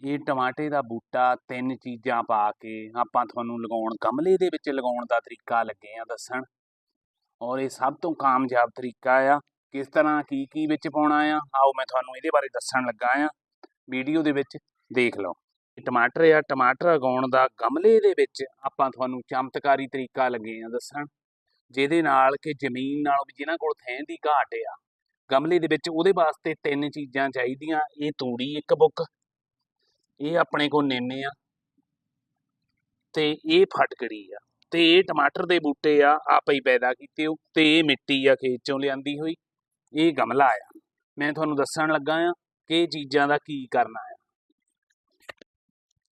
ਇਹ ਟਮਾਟੇ ਦਾ ਬੂਟਾ ਤਿੰਨ ਚੀਜ਼ਾਂ ਪਾ ਕੇ ਆਪਾਂ ਤੁਹਾਨੂੰ ਲਗਾਉਣ, ਗਮਲੇ ਦੇ ਵਿੱਚ ਲਗਾਉਣ ਦਾ ਤਰੀਕਾ ਲੱਗੇ ਆ ਦੱਸਣ। ਔਰ ਇਹ ਸਭ ਤੋਂ ਕਾਮਯਾਬ ਤਰੀਕਾ ਆ। ਕਿਸ ਤਰ੍ਹਾਂ ਕੀ ਕੀ ਵਿੱਚ ਪਾਉਣਾ ਆ, ਆਓ ਮੈਂ ਤੁਹਾਨੂੰ ਇਹਦੇ ਬਾਰੇ ਦੱਸਣ ਲੱਗਾ ਆ। ਵੀਡੀਓ ਦੇ ਵਿੱਚ ਦੇਖ ਲਓ। ਟਮਾਟਰ ਆ, ਟਮਾਟਰ ਉਗਾਉਣ ਦਾ ਗਮਲੇ ਦੇ ਵਿੱਚ ਆਪਾਂ ਤੁਹਾਨੂੰ ਚਮਤਕਾਰੀ ਤਰੀਕਾ ਲੱਗੇ ਆ ਦੱਸਣ। ਜਿਹਦੇ ਨਾਲ ਕਿ ਜ਼ਮੀਨ ਨਾਲੋਂ ਵੀ ਜਿਨ੍ਹਾਂ ਕੋਲ ਥੈਂ ਦੀ ਘਾਟ ਆ, ਗਮਲੇ ਦੇ ਵਿੱਚ ਉਹਦੇ ਵਾਸਤੇ ਤਿੰਨ ਚੀਜ਼ਾਂ ਚਾਹੀਦੀਆਂ। ਇਹ ਤੂੜੀ ਇੱਕ ਬੁੱਕ ਇਹ ਆਪਣੇ ਕੋਲ ਨੇਮੇ ਆ। ਤੇ ਇਹ ਫਟਕੜੀ ਆ। ਤੇ ਇਹ ਟਮਾਟਰ ਦੇ ਬੂਟੇ ਆ, ਆਪੇ ਹੀ ਪੈਦਾ ਕੀਤੇ ਹੋ ਤੇ ਇਹ ਮਿੱਟੀ ਆ, ਖੇਤ ਚੋਂ ਲਿਆਂਦੀ ਹੋਈ। ਇਹ ਗਮਲਾ ਆ। ਮੈਂ ਤੁਹਾਨੂੰ ਦੱਸਣ ਲੱਗਾ ਆ ਕਿ ਚੀਜ਼ਾਂ ਦਾ ਕੀ ਕਰਨਾ ਆ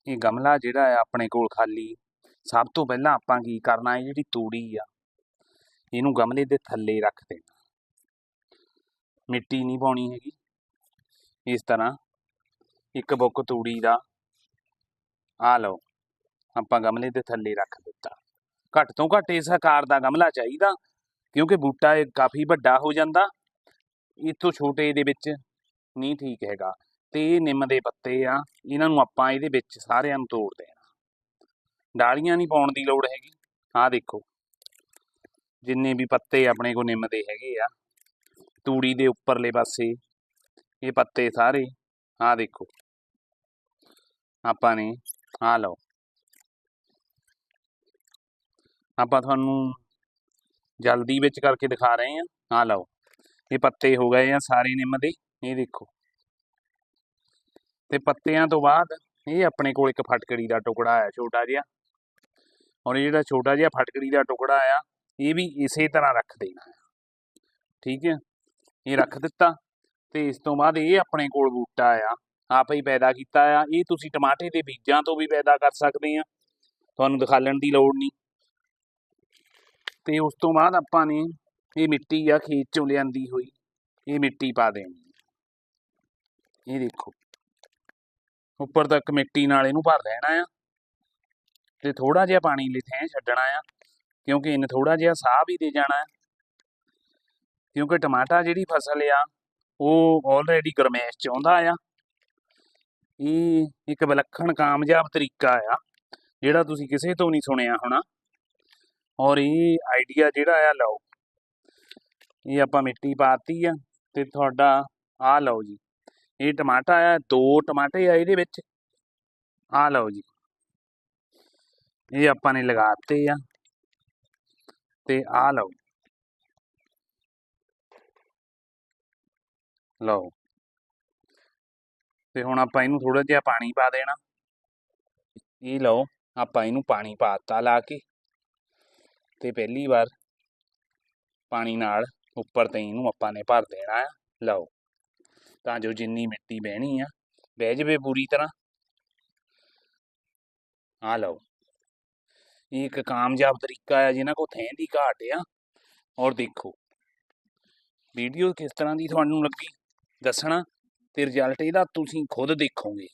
ਇਹ ਗਮਲਾ ਜਿਹੜਾ ਆ ਆਪਣੇ ਕੋਲ ਖਾਲੀ। ਸਭ ਤੋਂ ਪਹਿਲਾਂ ਆਪਾਂ ਕੀ ਕਰਨਾ ਹੈ ਜਿਹੜੀ ਤੂੜੀ ਆ, ਇਹਨੂੰ ਗਮਲੇ ਦੇ ਥੱਲੇ ਰੱਖ ਦੇਣਾ। ਮਿੱਟੀ ਨਹੀਂ ਪਾਉਣੀ ਹੈਗੀ। ਇਸ ਤਰ੍ਹਾਂ ਇੱਕ ਬੁੱਕ ਤੂੜੀ ਦਾ। ਆ ਲਓ, ਆਪਾਂ ਗਮਲੇ ਦੇ ਥੱਲੇ ਰੱਖ ਦਿੱਤਾ। ਘੱਟ ਤੋਂ ਘੱਟ ਇਸ ਆਕਾਰ ਦਾ ਗਮਲਾ ਚਾਹੀਦਾ, ਕਿਉਂਕਿ ਬੂਟਾ ਇਹ ਕਾਫੀ ਵੱਡਾ ਹੋ ਜਾਂਦਾ। ਇਸ ਛੋਟੇ ਦੇ ਵਿੱਚ ਨਹੀਂ ਠੀਕ ਹੈਗਾ। ਤੇ ਇਹ ਨਿੰਮ ਦੇ ਪੱਤੇ ਆ, ਇਹਨਾਂ ਨੂੰ ਆਪਾਂ ਇਹਦੇ ਵਿੱਚ ਸਾਰਿਆਂ ਨੂੰ ਤੋੜ ਦੇਣਾ। ਡਾਲੀਆਂ ਨਹੀਂ ਪਾਉਣ ਦੀ ਲੋੜ ਹੈਗੀ। ਆਹ ਦੇਖੋ, ਜਿੰਨੇ ਵੀ ਪੱਤੇ ਆਪਣੇ ਕੋਲ ਨਿੰਮ ਦੇ ਹੈਗੇ ਆ। ਤੂੜੀ ਦੇ ਉੱਪਰਲੇ ਪਾਸੇ, ਇਹ ਪੱਤੇ ਸਾਰੇ, ਆਹ ਦੇਖੋ। ਆਪਾਂ ਨੇ ਆ ਲਓ। ਆਪਾਂ ਤੁਹਾਨੂੰ ਜਲਦੀ ਵਿੱਚ ਕਰਕੇ ਦਿਖਾ ਰਹੇ ਹਾਂ ਆ ਲਓ। ਇਹ ਪੱਤੇ ਹੋ ਗਏ ਆ ਸਾਰੇ ਨਿੰਮ ਦੇ, ਇਹ ਦੇਖੋ। ਤੇ ਪੱਤਿਆਂ ਤੋਂ ਬਾਅਦ ਇਹ ਆਪਣੇ ਕੋਲ ਇੱਕ ਫਟਕੜੀ ਦਾ ਟੁਕੜਾ ਆ, ਛੋਟਾ ਜਿਹਾ। ਔਰ ਇਹ ਜਿਹੜਾ ਛੋਟਾ ਜਿਹਾ ਫਟਕੜੀ ਦਾ ਟੁਕੜਾ ਆ, ਇਹ ਵੀ ਇਸੇ ਤਰ੍ਹਾਂ ਰੱਖ ਦੇਣਾ ਹੈ ਠੀਕ ਹੈ? ਇਹ ਰੱਖ ਦਿੱਤਾ ਤੇ ਇਸ ਤੋਂ ਬਾਅਦ ਇਹ ਆਪਣੇ ਕੋਲ ਬੂਟਾ ਆ। ਆਪ ਹੀ ਪੈਦਾ ਕੀਤਾ ਆ। ਇਹ ਤੁਸੀਂ ਟਮਾਟੇ ਦੇ ਬੀਜਾਂ ਤੋਂ ਵੀ ਪੈਦਾ ਕਰ ਸਕਦੇ ਆ। ਤੁਹਾਨੂੰ ਦਿਖਾਲਣ ਦੀ ਲੋੜ ਨਹੀਂ। ਤੇ ਉਸ ਤੋਂ ਬਾਅਦ ਆਪਾਂ ਨੇ ਇਹ ਮਿੱਟੀ ਆ, ਖੇਤ ਚੋਂ ਲਿਆਂਦੀ ਹੋਈ। ਇਹ ਮਿੱਟੀ ਪਾ ਦੇਣੀ ਇਹ ਦੇਖੋ। ਉੱਪਰ ਤੱਕ ਮਿੱਟੀ ਨਾਲ ਇਹਨੂੰ ਭਰ ਲੈਣਾ ਆ। ਤੇ ਥੋੜਾ ਜਿਹਾ ਪਾਣੀ ਲਈ ਥੈਂ ਛੱਡਣਾ ਆ, ਕਿਉਂਕਿ ਇਹਨੇ ਥੋੜਾ ਜਿਹਾ ਸਾਹ ਵੀ ਦੇ ਜਾਣਾ ਹੈ ਕਿਉਂਕਿ ਟਮਾਟਾ ਜਿਹੜੀ ਫਸਲ ਆ, ਉਹ ਆਲਰੇਡੀ ਗਰਮੈਸ਼ ਚ ਆਉਂਦਾ ਆ। ਇਹ ਇੱਕ ਵਿਲੱਖਣ ਕਾਮਯਾਬ ਤਰੀਕਾ ਆ, ਜਿਹੜਾ ਤੁਸੀਂ ਕਿਸੇ ਤੋਂ ਨਹੀਂ ਸੁਣਿਆ ਹੋਣਾ। ਔਰ ਇਹ ਆਈਡੀਆ ਜਿਹੜਾ ਆ, ਲਓ। ਇਹ ਆਪਾਂ ਮਿੱਟੀ ਪਾਤੀ ਆ ਤੇ ਤੁਹਾਡਾ ਆ ਲਓ ਜੀ। ਇਹ ਟਮਾਟਾ ਆ, ਦੋ ਟਮਾਟੇ ਆ ਇਹਦੇ ਵਿੱਚ। ਆ ਲਓ ਜੀ। ਇਹ ਆਪਾਂ ਨੇ ਲਗਾਤੇ ਆ ਤੇ ਆ ਲਓ। ਲਓ। ਤੇ ਹੁਣ ਆਪਾਂ ਇਹਨੂੰ ਥੋੜਾ ਜਿਹਾ ਪਾਣੀ ਪਾ ਦੇਣਾ। ਇਹ ਲਓ, ਆਪਾਂ ਇਹਨੂੰ ਪਾਣੀ ਪਾਤਾ ਲਾ ਕੇ। ਤੇ ਪਹਿਲੀ ਵਾਰ ਪਾਣੀ ਨਾਲ ਉੱਪਰ ਤੇ ਇਹਨੂੰ ਆਪਾਂ ਨੇ ਭਰ ਦੇਣਾ ਆ। ਲਓ, ਤਾਂ ਜੋ ਜਿੰਨੀ ਮਿੱਟੀ ਬਹਿਣੀ ਆ, ਬਹਿ ਜਵੇ ਪੂਰੀ ਤਰ੍ਹਾਂ। ਆ ਲਓ, ਇਹ ਇੱਕ ਕਾਮਯਾਬ ਤਰੀਕਾ ਆ ਜਿਨ੍ਹਾਂ ਕੋ ਥੈਂ ਦੀ ਘਾਟ ਆ। ਔਰ ਦੇਖੋ ਵੀਡੀਓ ਕਿਸ ਤਰ੍ਹਾਂ ਦੀ ਤੁਹਾਨੂੰ ਲੱਗੀ? ਦੱਸਣਾ। ਤੇ ਰਿਜ਼ਲਟ ਇਹਦਾ ਤੁਸੀਂ ਖੁਦ ਦੇਖੋਗੇ।